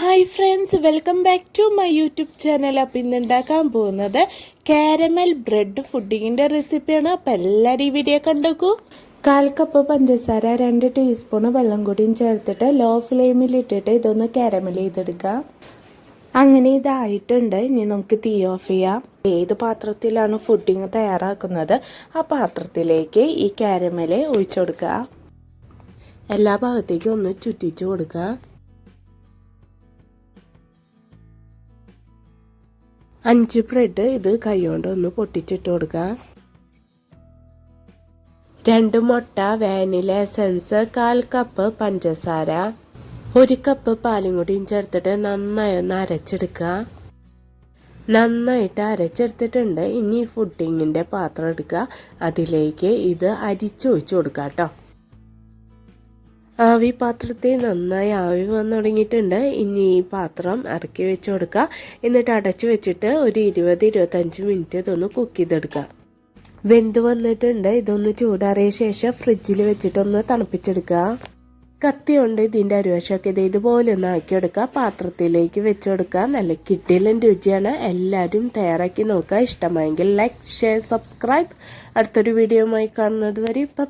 Hi friends welcome back to my YouTube channel appam ഇന്ന് ഉണ്ടാക്കാൻ പോകുന്നത് കാരമൽ ബ്രെഡ് ഫുഡിങ്ങിന്റെ റെസിപ്പിയാണ് അപ്പം എല്ലാവരും ഈ വീഡിയോ കണ്ടോക്കൂ. കാൽ കപ്പ് പഞ്ചസാര രണ്ട് ടീസ്പൂൺ വെള്ളം കൂടിയും ചേർത്തിട്ട് ലോ ഫ്ലെയിമിൽ ഇട്ടിട്ട് ഇതൊന്ന് കാരമൽ ചെയ്തെടുക്കാം. അങ്ങനെ ഇതായിട്ടുണ്ട്. ഇനി നമുക്ക് തീ ഓഫ് ചെയ്യാം. ഏത് പാത്രത്തിലാണ് ഫുഡിങ് തയ്യാറാക്കുന്നത്? ആ പാത്രത്തിലേക്ക് ഈ കാരമൽ ഒഴിച്ചു കൊടുക്കുക എല്ലാ ഭാഗത്തേക്കും ഒന്ന് ചുറ്റിച്ചു കൊടുക്കുക അഞ്ച് ബ്രെഡ് ഇത് കൈകൊണ്ട് ഒന്ന് പൊട്ടിച്ചിട്ട് കൊടുക്കുക രണ്ട് മുട്ട വാനില എസൻസ് കാൽ കപ്പ് പഞ്ചസാര ഒരു കപ്പ് പാലും കൂടിയും ചേർത്തിട്ട് നന്നായി ഒന്ന് അരച്ചെടുക്കുക നന്നായിട്ട് അരച്ചെടുത്തിട്ടുണ്ട്. ഇനി ഫുഡിങ്ങിന്റെ പാത്രം എടുക്കുക അതിലേക്ക് ഇത് അരിച്ചൊഴിച്ച് കൊടുക്കുക കേട്ടോ ആവി പാത്രത്തിൽ നന്നായി ആവി വന്നു തുടങ്ങിയിട്ടുണ്ട്. ഇനി ഈ പാത്രം ഇറക്കി വെച്ച് കൊടുക്കുക. എന്നിട്ട് അടച്ചു വെച്ചിട്ട് ഒരു ഇരുപത് ഇരുപത്തഞ്ച് മിനിറ്റ് ഇതൊന്ന് കുക്ക് ചെയ്തെടുക്കുക. വെന്ത് വന്നിട്ടുണ്ട്. ഇതൊന്ന് ചൂടാറിയ ശേഷം ഫ്രിഡ്ജിൽ വെച്ചിട്ടൊന്ന് തണുപ്പിച്ചെടുക്കുക. കത്തി കൊണ്ട് ഇതിന്റെ അരുവശമൊക്കെ. ഇത് ഇതുപോലെ ഒന്ന് ആക്കിയെടുക്കുക പാത്രത്തിലേക്ക് വെച്ച് കൊടുക്കുക. നല്ല കിട്ടിയിലും രുചിയാണ്. എല്ലാവരും തയ്യാറാക്കി നോക്കുക. ഇഷ്ടമായെങ്കിൽ ലൈക്ക് ഷെയർ സബ്സ്ക്രൈബ് അടുത്തൊരു വീഡിയോയുമായി കാണുന്നത് വരെ ബൈ